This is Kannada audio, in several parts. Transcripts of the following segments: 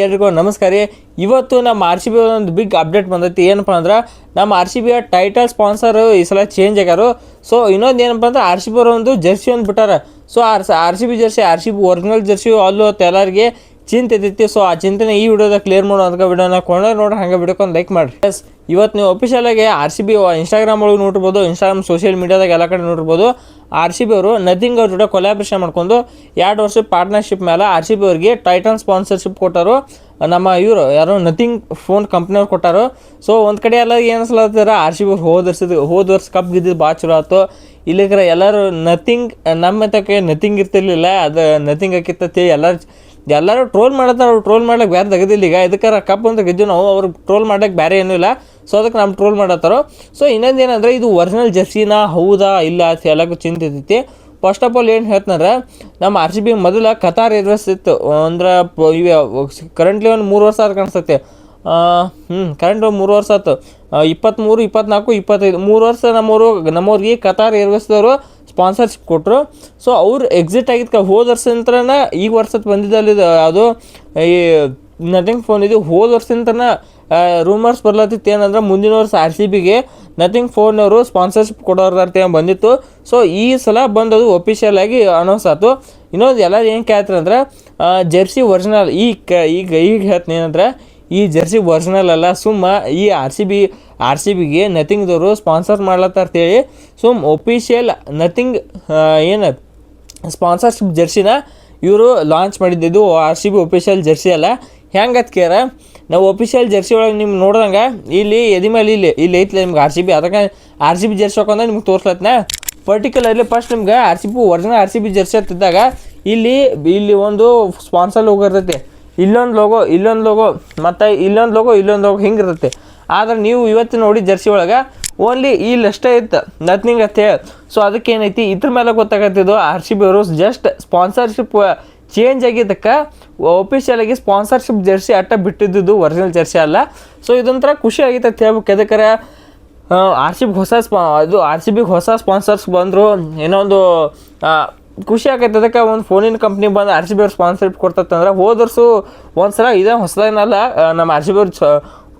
ಎಲ್ರಿಗೂ ನಮಸ್ಕಾರ ರೀ. ಇವತ್ತು ನಮ್ಮ ಆರ್ ಸಿ ಬಿ ಒಂದು ಬಿಗ್ ಅಪ್ಡೇಟ್ ಬಂದೈತಿ. ಏನಪ್ಪ ಅಂದ್ರೆ, ನಮ್ಮ ಆರ್ ಸಿ ಬಿಯ ಟೈಟಲ್ ಸ್ಪಾನ್ಸರ್ ಈ ಸಲ ಚೇಂಜ್ ಆಗ್ಯಾರು. ಸೊ ಇನ್ನೊಂದು ಏನಪ್ಪ ಅಂದ್ರೆ ಆರ್ ಸಿ ಬಿ ಅವರು ಒಂದು ಜರ್ಸಿ ಒಂದು ಬಿಟ್ಟಾರ. So R R C B jersey R C B original jersey ಅಲ್ಲೂ ಎಲ್ಲರಿಗೆ ಚಿಂತೆ ಇದ್ದೈತಿ ಸೊ ಆ ಚಿಂತೆನ ಈ ವಿಡಿಯೋದಾಗ ಕ್ಲಿಯರ್ ಮಾಡೋ ಅದಕ್ಕೆ ವಿಡಿಯೋನ ಕೊಂಡ ನೋಡಿ ಹಂಗೆ ಬಿಡ್ಕೊಂಡು ಲೈಕ್ ಮಾಡಿರಿ. ಎಸ್ ಇವತ್ತು ನೀವು ಅಫಿಷಿಯಲ್ ಆಗಿ ಆರ್ ಸಿ ಬಿ ಇನ್ಸ್ಟಾಗ್ರಾಮ್ ಒಳಗೆ ನೋಡ್ಬೋದು ಇನ್ಸ್ಟಾಗ್ರಾಮ್ ಸೋಷಿಯಲ್ ಮೀಡಿಯಾದಾಗ ಎಲ್ಲ ಕಡೆ ನೋಡ್ಬೋದು ಆರ್ ಸಿ ಬಿ ಅವರು ನಥಿಂಗ್ ಅವ್ರ ಜೊತೆ ಕೊಲಾಬ್ರೇಷನ್ ಮಾಡ್ಕೊಂಡು ಎರಡು ವರ್ಷ ಪಾರ್ಟ್ನರ್ಶಿಪ್ ಮೇಲೆ ಆರ್ ಸಿ ಬಿ ಅವ್ರಿಗೆ ಟೈಟನ್ ಸ್ಪಾನ್ಸರ್ಶಿಪ್ ಕೊಟ್ಟರು. ನಮ್ಮ ಇವರು ಯಾರೋ ನಥಿಂಗ್ ಫೋನ್ ಕಂಪ್ನಿಯವ್ರು ಕೊಟ್ಟಾರು. ಸೊ ಒಂದು ಕಡೆ ಎಲ್ಲ ಏನು ಅನ್ಸ್ಲತ್ತಾರ ಆರ್ ಸಿ ಬಿ ಅವ್ರು ಹೋದ ವರ್ಷದ, ಹೋದ ವರ್ಷ ಕಪ್ ಗೆದ್ದಿದ್ದು ಭಾಳ ಚಲೋ ಆಯ್ತು ಇಲ್ಲಿಗರ ಎಲ್ಲರೂ ನಥಿಂಗ್ ನಮ್ಮ ತಕ್ಕೆ ನಥಿಂಗ್ ಇರ್ತಿರ್ಲಿಲ್ಲ, ಅದು ನಥಿಂಗ್ ಹಾಕಿತ್ತ ಎಲ್ಲರೂ ಎಲ್ಲರೂ ಟ್ರೋಲ್ ಮಾಡತ್ತಾರ, ಅವ್ರು ಟ್ರೋಲ್ ಮಾಡ್ಲಿಕ್ಕೆ ಬೇರೆ ತೆಗೆದಿಲ್ಲ ಈಗ. ಇದಕ್ಕಾರ ಕಪ್ ಅಂತ ಗೆದ್ದು ನಾವು ಅವ್ರು ಟ್ರೋಲ್ ಮಾಡ್ಲಿಕ್ಕೆ ಬೇರೆ ಏನೂ ಇಲ್ಲ. ಸೊ ಅದಕ್ಕೆ ನಮ್ಮ ಟ್ರೋಲ್ ಮಾಡತ್ತಾರೋ. ಸೊ ಇನ್ನೊಂದು ಏನಂದ್ರೆ, ಇದು ಒರಿಜಿನಲ್ ಜರ್ಸಿನ ಹೌದಾ ಇಲ್ಲ ಅಂತ ಎಲ್ಲಕ್ಕೂ ಚಿಂತೆ ಇರ್ತೈತಿ. ಫಸ್ಟ್ ಆಫ್ ಆಲ್ ಏನು ಹೇಳ್ತಾರೆ ನಮ್ಮ ಆರ್ ಸಿ ಬಿ ಮೊದಲ ಕತಾರ್ ಏರ್ವೇಸ್ ಇತ್ತು. ಅಂದ್ರೆ ಕರೆಂಟ್ಲಿ ಒಂದು ಮೂರು ವರ್ಷ ಆದ ಕಾಣಿಸ್ತೈತೆ. ಹ್ಞೂ ಕರೆಂಟ್ ಮೂರು ವರ್ಷ ಆಯ್ತು ಇಪ್ಪತ್ತ್ಮೂರು ಇಪ್ಪತ್ನಾಲ್ಕು, ಇಪ್ಪತ್ತೈದು, ಮೂರು ವರ್ಷ ನಮ್ಮವರು, ನಮ್ಮವ್ರಿಗೆ ಕತಾರ್ ಏರ್ವೇಸ್ದವರು ಸ್ಪಾನ್ಸರ್ಶಿಪ್ ಕೊಟ್ಟರು ಸೊ ಅವ್ರು ಎಕ್ಸಿಟ್ ಆಗಿದ್ಕ ಹೋದ ವರ್ಷದಿಂತ್ರನ ಈಗ ವರ್ಷದ ಬಂದಿದ್ದಲ್ಲಿ ಅದು ಈ ನಥಿಂಗ್ ಫೋನ್ ಇದು ಹೋದ ವರ್ಷದಿಂತ್ರನ ರೂಮರ್ಸ್ ಬರ್ಲತ್ತಿತ್ತು. ಏನಂದ್ರೆ ಮುಂದಿನ ವರ್ಷ ಆರ್ ಸಿ ಬಿಗೆ ನಥಿಂಗ್ ಫೋನವರು ಸ್ಪಾನ್ಸರ್ಶಿಪ್ ಕೊಡೋರ್ದಾರ್ತೆ ಬಂದಿತ್ತು. ಸೊ ಈ ಸಲ ಬಂದದು ಒಫಿಷಿಯಲ್ ಆಗಿ ಅನೌನ್ಸ್ ಆಯಿತು ಇನ್ನೊಂದು ಎಲ್ಲರೂ ಏನು ಕೇಳ್ತಾರೆ ಅಂದ್ರೆ ಜೆರ್ಸಿ ಒರಿಜಿನಲ್ ಈ ಈಗ ಈಗ ಹೇಳ್ತೀನಿ ಏನಂದ್ರೆ, ಈ ಜೆರ್ಸಿ ಒರಿಜಿನಲ್ ಅಲ್ಲ, ಸುಮ್ಮ ಈ R C B R C ಬಿಗೆ ನಥಿಂಗ್ದವರು ಸ್ಪಾನ್ಸರ್ ಮಾಡ್ಲತ್ತಾರ್ತೇಳಿ ಸುಮ್ ಒಫಿಷಿಯಲ್ ನಥಿಂಗ್ ಏನು ಸ್ಪಾನ್ಸರ್ಶಿಪ್ ಜರ್ಸಿನ ಇವರು launch ಮಾಡಿದ್ದಿದ್ದು R C B official jersey ಅಲ್ಲ. ಹೆಂಗೆ ಕೇರ ನಾವು ಒಫಿಷಿಯಲ್ ಜರ್ಸಿ ಒಳಗೆ ನಿಮ್ಗೆ ನೋಡ್ದಂಗೆ ಇಲ್ಲಿ ಎದಿ ಮೇಲೆ ಇಲ್ಲಿ ಇಲ್ಲಿ ಐತಿಲ್ಲ ನಿಮ್ಗೆ ಆರ್ ಸಿ ಬಿ, ಅದಕ್ಕೆ ಆರ್ ಸಿ ಬಿ ಜರ್ಸಿ ಹಾಕೊಂಡ್ರೆ ನಿಮ್ಗೆ ತೋರ್ಸ್ಲತ್ನ. ಪರ್ಟಿಕ್ಯುಲರ್ಲಿ ಫಸ್ಟ್ ನಿಮ್ಗೆ R C B original R C B jersey ಹತ್ತಿದ್ದಾಗ ಇಲ್ಲಿ ಇಲ್ಲಿ ಒಂದು ಸ್ಪಾನ್ಸರ್ ಹೋಗಿರ್ತೈತಿ ಇಲ್ಲೊಂದು ಲೋಗೋ ಇಲ್ಲೊಂದು ಲೋಗೋ ಮತ್ತು ಇಲ್ಲೊಂದು ಲೋಗೋ ಇಲ್ಲೊಂದು ಲೋಗೋ ಹಿಂಗೆ ಇರುತ್ತೆ. ಆದ್ರೆ ನೀವು ಇವತ್ತು ನೋಡಿ ಜರ್ಸಿ ಒಳಗೆ ಓನ್ಲಿ ಇಲ್ಲಷ್ಟೇ ಇತ್ತು ನಥಿಂಗ್ ಅಂತ ಸೊ ಅದಕ್ಕೆ ಏನೈತಿ? ಇದ್ರ ಮೇಲೆ ಗೊತ್ತಾಗತ್ತಿದ್ದು ಆರ್ ಸಿ ಬಿ ಅವರು ಜಸ್ಟ್ ಸ್ಪಾನ್ಸರ್ಶಿಪ್ ಚೇಂಜ್ ಆಗಿದ್ದಕ್ಕೆ ಒಫಿಷಿಯಲ್ ಆಗಿ ಸ್ಪಾನ್ಸರ್ಶಿಪ್ ಜರ್ಸಿ ಅಟ್ಟ ಬಿಟ್ಟಿದ್ದು ಒರಿಜಿನಲ್ ಜರ್ಸಿ ಅಲ್ಲ. ಸೊ ಇದೊಂಥರ ಖುಷಿ ಆಗಿತ್ತು ಅಂತ ಹೇಳ್ಬೇಕು. ಎದಕ್ಕರೆ ಆರ್ ಸಿ ಬಿ ಹೊಸ ಸ್ಪಾ ಅದು ಆರ್ ಸಿ ಬಿಗೆ ಹೊಸ ಸ್ಪಾನ್ಸರ್ಸ್ ಬಂದರು. ಏನೋ ಒಂದು ಖುಷಿ ಆಗೈತೆ. ಅದಕ್ಕೆ ಒಂದು ಫೋನಿನ ಕಂಪ್ನಿ ಬಂದು ಆರ್ ಸಿ ಬಿ ಅವ್ರು ಸ್ಪಾನ್ಸರ್ಶಿಪ್ ಕೊಡ್ತಂದ್ರೆ ಹೋದ ವರ್ಷ ಒಂದು ಸಲ ಇದೇ ಹೊಸದೇನಲ್ಲ ನಮ್ಮ ಆರ್ ಸಿ ಬಿ ಅವ್ರು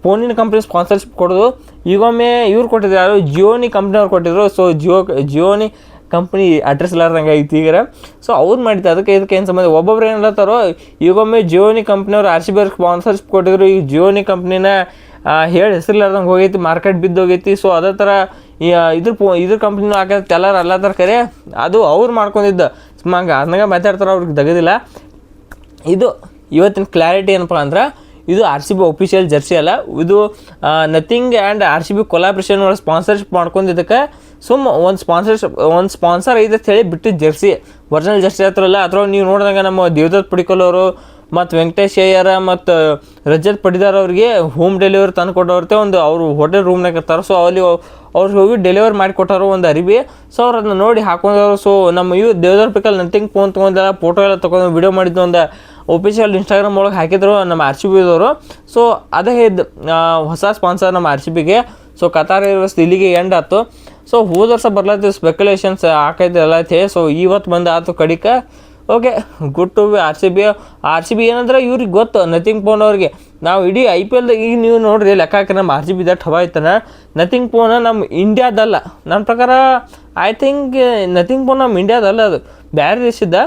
ಫೋನಿನ ಕಂಪ್ನಿ ಸ್ಪಾನ್ಸರ್ಶಿಪ್ ಕೊಡೋದು. ಈಗೊಮ್ಮೆ ಇವ್ರು ಕೊಟ್ಟಿದ್ರು ಯಾರು? ಜಿಯೋನಿ ಕಂಪ್ನಿಯವ್ರು ಕೊಟ್ಟಿದ್ರು. So Jio Gionee company address ಇಲ್ಲಾರ್ದಂಗೆ ಐತಿ ಈಗ ಸೊ ಅವ್ರು ಮಾಡಿದ್ದು ಅದಕ್ಕೆ ಇದಕ್ಕೆ ಏನು ಸಂಬಂಧ? ಒಬ್ಬೊಬ್ರು ಏನು ಹೇಳ್ತಾರೋ, ಈಗೊಮ್ಮೆ ಜಿಯೋನಿ ಕಂಪ್ನಿಯವ್ರು ಆರ್ ಸಿ ಬಿ ಅವ್ರಿಗೆ ಸ್ಪಾನ್ಸರ್ಶಿಪ್ ಕೊಟ್ಟಿದ್ರು. ಈ ಜಿಯೋನಿ ಕಂಪ್ನಿನ ಹೇಳಿ ಹೆಸರಿಲ್ಲಾರ್ದಂಗೆ ಹೋಗೈತಿ ಮಾರ್ಕೆಟ್ ಬಿದ್ದೋಗೈತಿ ಸೊ ಅದೇ ಥರ ಇದ್ರ ಪೋ, ಇದ್ರ ಕಂಪ್ನಿನೂ ಆಗತ್ತೆ ಎಲ್ಲರೂ ಥರ ಕರೆ, ಅದು ಅವ್ರು ಮಾಡ್ಕೊಂಡಿದ್ದ. ಸುಮ್ಮಂಗೆ ಅದನ್ನಾಗ ಮಾತಾಡ್ತಾರೆ ಅವ್ರಿಗೆ ತೆಗೆದಿಲ್ಲ ಇದು ಇವತ್ತಿನ ಕ್ಲಾರಿಟಿ ಏನಪ್ಪ ಅಂದ್ರೆ ಇದು R C B official jersey ಅಲ್ಲ. ಇದು Nothing and R C B collaboration ಒಳಗೆ ಸ್ಪಾನ್ಸರ್ಶಿಪ್ ಮಾಡ್ಕೊಂಡಿದ್ದಕ್ಕೆ ಸುಮ್ಮ ಒಂದು ಸ್ಪಾನ್ಸರ್ಶಿಪ್ ಒಂದು ಸ್ಪಾನ್ಸರ್ ಐತೆ ಅಂತ ಹೇಳಿ ಬಿಟ್ಟಿದ್ದು ಜರ್ಸಿ ಒರಿಜಿನಲ್ ಜರ್ಸಿ ಹತ್ರಲ್ಲ ಅಥವಾ ನೀವು ನೋಡಿದಂಗೆ ನಮ್ಮ ದೇವದತ್ ಪಡಿಕಲ್ ಅವರು ಮತ್ತು ವೆಂಕಟೇಶ್ ಅಯ್ಯರ ಮತ್ತು ರಜತ್ ಪಡಿದಾರ್ ಅವ್ರಿಗೆ ಹೋಮ್ ಡೆಲಿವರಿ ತಂದು ಕೊಟ್ಟವ್ರತೆ ಒಂದು ಅವರು ಹೋಟೆಲ್ ರೂಮ್ನಾಗ ಇರ್ತಾರೆ. ಸೊ ಅಲ್ಲಿ ಅವ್ರಿಗೆ ಹೋಗಿ ಡೆಲಿವರಿ ಮಾಡಿ ಕೊಟ್ಟಾರು ಒಂದು ಅರಿವಿ. ಸೊ ಅವ್ರು ಅದನ್ನ ನೋಡಿ ಹಾಕೊಂಡವ್ರು ಸೊ ನಮ್ಮ ಇವು ದೇವದರ್ ಪಿಕಲ್ ನಥಿಂಗ್ ಫೋನ್ ತೊಗೊಂಡೆಲ್ಲ ಫೋಟೋ ಎಲ್ಲ ತೊಗೊಂಡು ವಿಡಿಯೋ ಮಾಡಿದ್ದು ಒಂದು ಒಫಿಷಿಯಲ್ ಇನ್ಸ್ಟಾಗ್ರಾಮ್ ಒಳಗೆ ಹಾಕಿದ್ರು ನಮ್ಮ ಆರ್ ಸಿ ಬಿದವರು ಸೊ ಅದೇ ಇದು ಹೊಸ ಸ್ಪಾನ್ಸರ್ ನಮ್ಮ ಆರ್ ಸಿ ಬಿಗೆ ಸೊ ಕತಾರ್ ಏರ್ವೇಸ್ ಇಲ್ಲಿಗೆ ಎಂಡ್ ಆಯ್ತು ಸೊ ಹೋದ ವರ್ಷ ಬರ್ಲತ್ತಿದ್ದು ಸ್ಪೆಕ್ಯುಲೇಷನ್ಸ್ ಹಾಕೈತೆ ಎಲ್ಲ ಐತೆ ಸೊ ಇವತ್ತು ಬಂದು ಆಯ್ತು ಕಡಿಕ. Okay good to be R C B R C B ಏನಂದ್ರೆ ಇವ್ರಿಗೆ ಗೊತ್ತು ನಥಿಂಗ್ ಪೋನ್ ಅವ್ರಿಗೆ. ನಾವು ಇಡೀ ಐ ಪಿ ಎಲ್ದಾಗ ಈಗ ನೀವು ನೋಡ್ರಿ, ಲೆಕ್ಕ ಹಾಕಿ ನಮ್ಮ ಆರ್ ಸಿ ಬಿ ದಟ್ ಹವಾ ಐತನ. ನಥಿಂಗ್ ಪೋನ ನಮ್ಮ ಇಂಡಿಯಾದಲ್ಲ ನನ್ನ ಪ್ರಕಾರ ಐ ಥಿಂಕ್ ನಥಿಂಗ್ ಪೋನ್ ನಮ್ಮ ಇಂಡಿಯಾದಲ್ಲ ಅದು. ಬೇರೆ ದೇಶದ.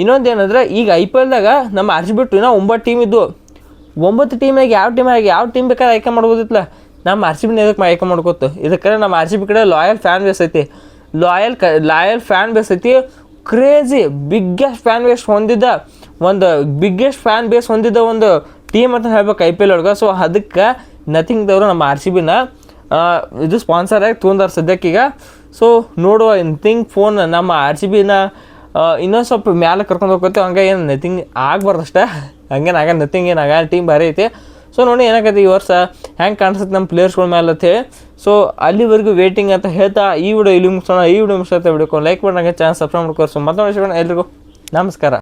ಇನ್ನೊಂದು ಏನಂದ್ರೆ ಈಗ ಐ ಪಿ ಎಲ್ದಾಗ ನಮ್ಮ ಆರ್ ಸಿ ಬಿ ಇನ್ನೂ ಒಂಬತ್ತು ಟೀಮ್ ಇದ್ವು. ಒಂಬತ್ತು ಟೀಮಾಗಿ ಯಾವ ಟೀಮಾಗಿ ಯಾವ ಟೀಮ್ ಬೇಕಾದ್ರೆ ಆಯ್ಕೆ ಮಾಡ್ಬೋದಿತ್ತಲ್ಲ ನಮ್ಮ ಆರ್ ಸಿ ಬಿನ ಇದಕ್ಕೆ ಆಯ್ಕೆ ಮಾಡ್ಕೋತು ಇದಕ್ಕೆ ನಮ್ಮ ಆರ್ ಸಿ ಬಿ ಕಡೆ ಲಾಯಲ್ ಫ್ಯಾನ್ ಬೇಸೈತಿ ಲಾಯಲ್ ಕ ಲಾಯಲ್ ಫ್ಯಾನ್ ಬೇಸ್ ಐತಿ. ಕ್ರೇಜಿ ಬಿಗ್ಗೆಸ್ಟ್ ಫ್ಯಾನ್ ಬೇಸ್ ಹೊಂದಿದ್ದ ಒಂದು ಬಿಗ್ಗೆಸ್ಟ್ ಫ್ಯಾನ್ ಬೇಸ್ ಹೊಂದಿದ್ದ ಒಂದು ಟೀಮ್ ಅಂತ ಹೇಳ್ಬೇಕು ಐ ಪಿ ಎಲ್ ಒಳಗೆ. ಸೊ ಅದಕ್ಕೆ ನಥಿಂಗ್ದವರು ನಮ್ಮ ಆರ್ ಸಿ ಬಿನ ಇದು ಸ್ಪಾನ್ಸರ್ ಆಗಿ ತೊಗೊಂಡಾರ ಸದ್ಯಕ್ಕೀಗ. ಸೊ ನೋಡುವ ಥಿಂಗ್ ಫೋನ್ ನಮ್ಮ ಆರ್ ಸಿ ಬಿನ ಇನ್ನೊಂದು ಸ್ವಲ್ಪ ಮ್ಯಾಲೆ ಕರ್ಕೊಂಡು ಹೋಗ್ಕೋತೀವಿ, ಹಂಗೆ ಏನು ನಥಿಂಗ್ ಆಗಬಾರ್ದು ಅಷ್ಟೇ ಹಂಗೇನು ಆಗ ನಥಿಂಗ್ ಏನು ಆಗ ಟೀಮ್ ಭಾರಿ ಐತಿ. ಸೊ ನೋಡಿ ಏನಾಗೈತಿ ಈ ವರ್ಷ? ಹೆಂಗೆ ಕಾಣಿಸುತ್ತೆ ನಮ್ಮ ಪ್ಲೇಯರ್ಸ್ಗಳ ಮೇಲೆ ಅಂತ ಹೇಳಿ. ಸೊ ಅಲ್ಲಿವರೆಗೂ ವೇಟಿಂಗ್ ಅಂತ ಹೇಳ್ತಾ ಈ ವಿಡಿಯೋ ಇಲ್ಲಿ ಮುಗಿಸೋಣ. ಈ ವಿಡಿಯೋ ಮುಗಿಸೋಣ ವಿಡಿಯೋಕೊಂಡು ಲೈಕ್ ಮಾಡಿ ಚಾನ್ಸ್ ಸಬ್ಸ್ಕ್ರೈಬ್ ಮಾಡ್ಕೋ ಸೊ ಮತ್ತೊಂದು ಎಲ್ರಿಗೂ ನಮಸ್ಕಾರ.